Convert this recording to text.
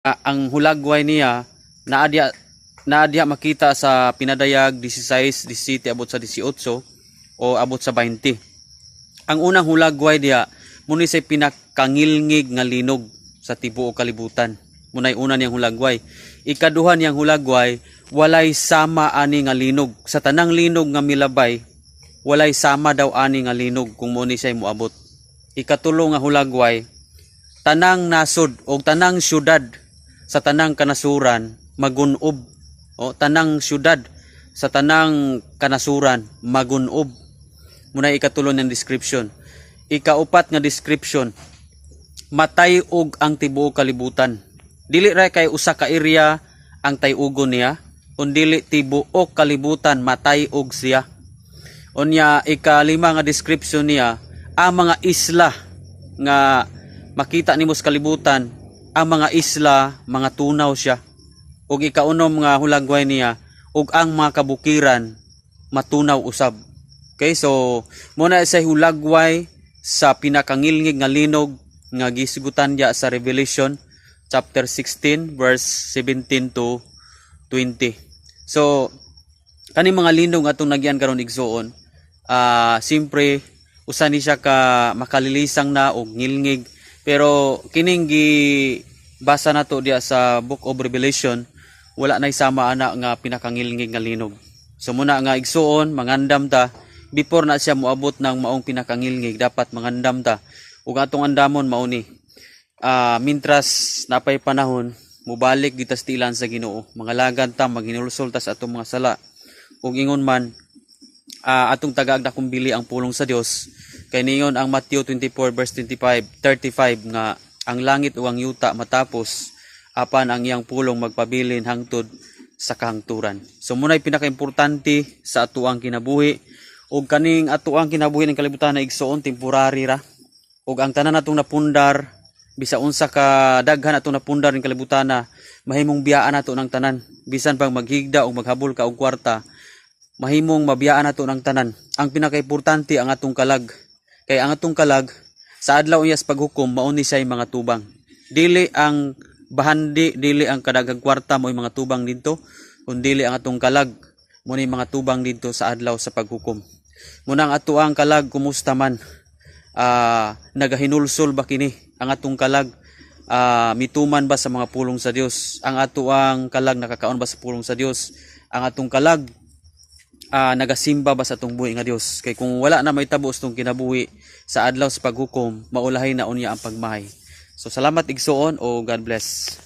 Ah, ang hulagway niya naadya naadya makita sa pinadayag 16, 17 abot sa 18 o abot sa 20. Ang unang hulagway diya muni say pinakangilngig nga linog sa tibuok kalibutan. Munay una niyang hulagway. Ikaduha niyang hulagway walay sama ani nga linog. Sa tanang linog nga milabay walay sama daw ani nga linog kung muni siya moabot. Ikatulo nga hulagway tanang nasod o tanang syudad sa tanang kanasuran magunob o tanang syudad sa tanang kanasuran magunob muna ikatulo ng description. Ikaupat nga description matay og ang tibuok kalibutan. Dili ra kay usa ka area ang tayugon niya undili tibuok kalibutan matay og siya. Unya ikalima nga description niya ang mga isla nga makita nimo sa kalibutan ang mga isla mga tunaw siya. Ug ikaunom nga hulagway niya ug ang mga kabukiran matunaw usab. Okay so muna sa hulagway sa pinakangilngig nga linog nga gisigutan diya sa Revelation chapter 16 verse 17 to 20 so kani mga linog atong nagyan karon igsuon ah simpre usa ni siya ka makalilisang na og ngilngig pero kining gi basa nato diya sa Book of Revelation wala nay sama ana nga pinakangilngig nga linog so muna nga igsuon mangandam ta. Before na siya moabot ng maong pinakangilngig dapat mangandam ta. Ug atong andamon mao ni ah mintras napay panahon mubalik gitas tilan sa Ginoo. Mga lagad ta maghinulsol sa atong mga sala. Ug ingon man ah, atong tagaag na kumbili ang pulong sa Dios kay niyon ang Matthew 24 verse 25 35 nga ang langit o ang yuta matapos apan ang iyang pulong magpabilin hangtod sa kahangturan so munay pinakaimportante sa atuang kinabuhi ug kaning atuang kinabuhi ng kalibutan na igsoon temporary ra ug ang tanan natong napundar bisa unsa ka daghan atong napundar ng kalibutan na mahimong biyaan nato ng tanan bisan pang maghigda o maghabol ka og kwarta mahimong mabiyaan nato ng tanan. Ang pinakaimportante ang atong kalag. Kay ang atong kalag sa adlaw niya sa paghukom mauni siya mga tubang. Dili ang bahandi, dili ang kadagang kwarta mo mga tubang dito, kundi ang atong kalag mo ni mga tubang dito sa adlaw sa paghukom. Muna ang ato ang kalag kumusta man. Ah, nagahinulsol ba kini ang atong kalag ah, mituman ba sa mga pulong sa Dios? Ang ato ang kalag nakakaon ba sa pulong sa Dios? Ang atong kalag ah, nagasimba ba sa atong buhi nga Dios kay kung wala na may tabos tong kinabuhi sa adlaw sa paghukom maulahay na unya ang pagmahay. So salamat igsuon o God bless